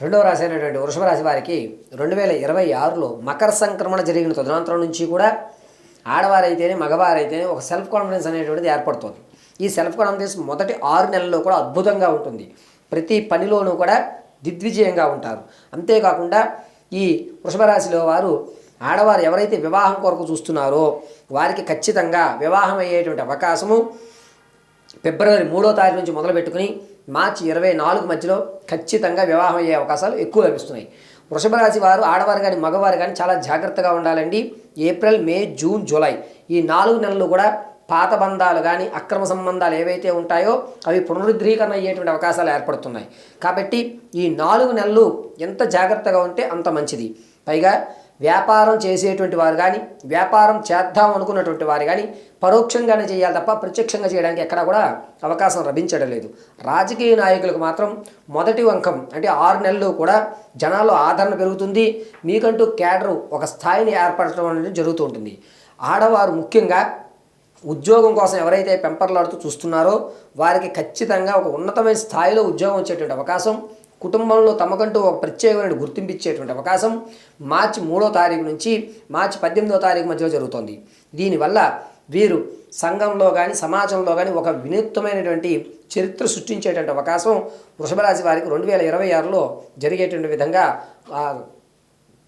రెండవ రాశి అయినటువంటి వృషభ రాశి వారికి రెండు వేల ఇరవై ఆరులో మకర సంక్రమణ జరిగిన తదనంతరం నుంచి కూడా ఆడవారైతేనే మగవారైతేనే ఒక సెల్ఫ్ కాన్ఫిడెన్స్ అనేటువంటిది ఏర్పడుతుంది. ఈ సెల్ఫ్ కాన్ఫిడెన్స్ మొదటి ఆరు నెలల్లో కూడా అద్భుతంగా ఉంటుంది. ప్రతి పనిలోనూ కూడా దిగ్విజయంగా ఉంటారు. అంతేకాకుండా ఈ వృషభ రాశిలో వారు ఆడవారు ఎవరైతే వివాహం కొరకు చూస్తున్నారో వారికి ఖచ్చితంగా వివాహం అయ్యేటువంటి అవకాశము ఫిబ్రవరి మూడో తారీఖు నుంచి మొదలుపెట్టుకుని మార్చి ఇరవై నాలుగు మధ్యలో ఖచ్చితంగా వివాహం అయ్యే అవకాశాలు ఎక్కువ లభిస్తున్నాయి. వృషభ రాశి వారు ఆడవారు కానీ మగవారు కానీ చాలా జాగ్రత్తగా ఉండాలండి. ఏప్రిల్ మే జూన్ జూలై ఈ నాలుగు నెలలు కూడా పాత బంధాలు కానీ అక్రమ సంబంధాలు ఏవైతే ఉంటాయో అవి పునరుద్ధరీకరణ అయ్యేటువంటి అవకాశాలు ఏర్పడుతున్నాయి. కాబట్టి ఈ నాలుగు నెలలు ఎంత జాగ్రత్తగా ఉంటే అంత మంచిది. పైగా వ్యాపారం చేసేటువంటి వారు కానీ వ్యాపారం చేద్దాం అనుకున్నటువంటి వారు కానీ పరోక్షంగానే చేయాలి తప్ప ప్రత్యక్షంగా చేయడానికి ఎక్కడా కూడా అవకాశం లభించడం లేదు. రాజకీయ నాయకులకు మాత్రం మొదటి వంకం అంటే ఆరు నెలలు కూడా జనాల్లో ఆదరణ పెరుగుతుంది. మీకంటూ క్యాడరు ఒక స్థాయిని ఏర్పరచడం అనేది జరుగుతూ ఉంటుంది. ఆడవారు ముఖ్యంగా ఉద్యోగం కోసం ఎవరైతే పెంపర్లాడుతూ చూస్తున్నారో వారికి ఖచ్చితంగా ఒక ఉన్నతమైన స్థాయిలో ఉద్యోగం వచ్చేటువంటి అవకాశం కుటుంబంలో తమకంటూ ఒక ప్రత్యేకమైన గుర్తింపు ఇచ్చేటువంటి అవకాశం మార్చి మూడో తారీఖు నుంచి మార్చి పద్దెనిమిదో తారీఖు మధ్యలో జరుగుతోంది. దీనివల్ల వీరు సంఘంలో కానీ సమాజంలో కానీ ఒక వినూత్నమైనటువంటి చరిత్ర సృష్టించేటువంటి అవకాశం వృషభరాశి వారికి రెండు వేల ఇరవై ఆరులో జరిగేటువంటి విధంగా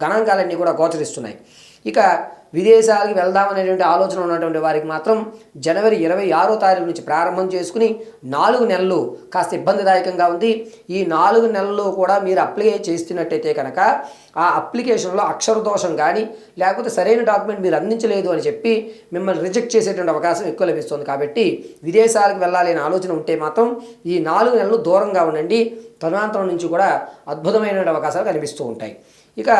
గణాంకాలన్నీ కూడా గోచరిస్తున్నాయి. ఇక విదేశాలకు వెళ్దామనేటువంటి ఆలోచన ఉన్నటువంటి వారికి మాత్రం జనవరి ఇరవై ఆరో తారీఖు నుంచి ప్రారంభం చేసుకుని నాలుగు నెలలు కాస్త ఇబ్బందిదాయకంగా ఉంది. ఈ నాలుగు నెలలు కూడా మీరు అప్లై చేస్తున్నట్టయితే కనుక ఆ అప్లికేషన్లో అక్షర దోషం కానీ లేకపోతే సరైన డాక్యుమెంట్ మీరు అందించలేదు అని చెప్పి మిమ్మల్ని రిజెక్ట్ చేసేటువంటి అవకాశం ఎక్కువ లభిస్తుంది. కాబట్టి విదేశాలకు వెళ్ళాలి అనే ఆలోచన ఉంటే మాత్రం ఈ నాలుగు నెలలు దూరంగా ఉండండి. తదనంతరం నుంచి కూడా అద్భుతమైన అవకాశాలు కనిపిస్తూ ఉంటాయి. ఇక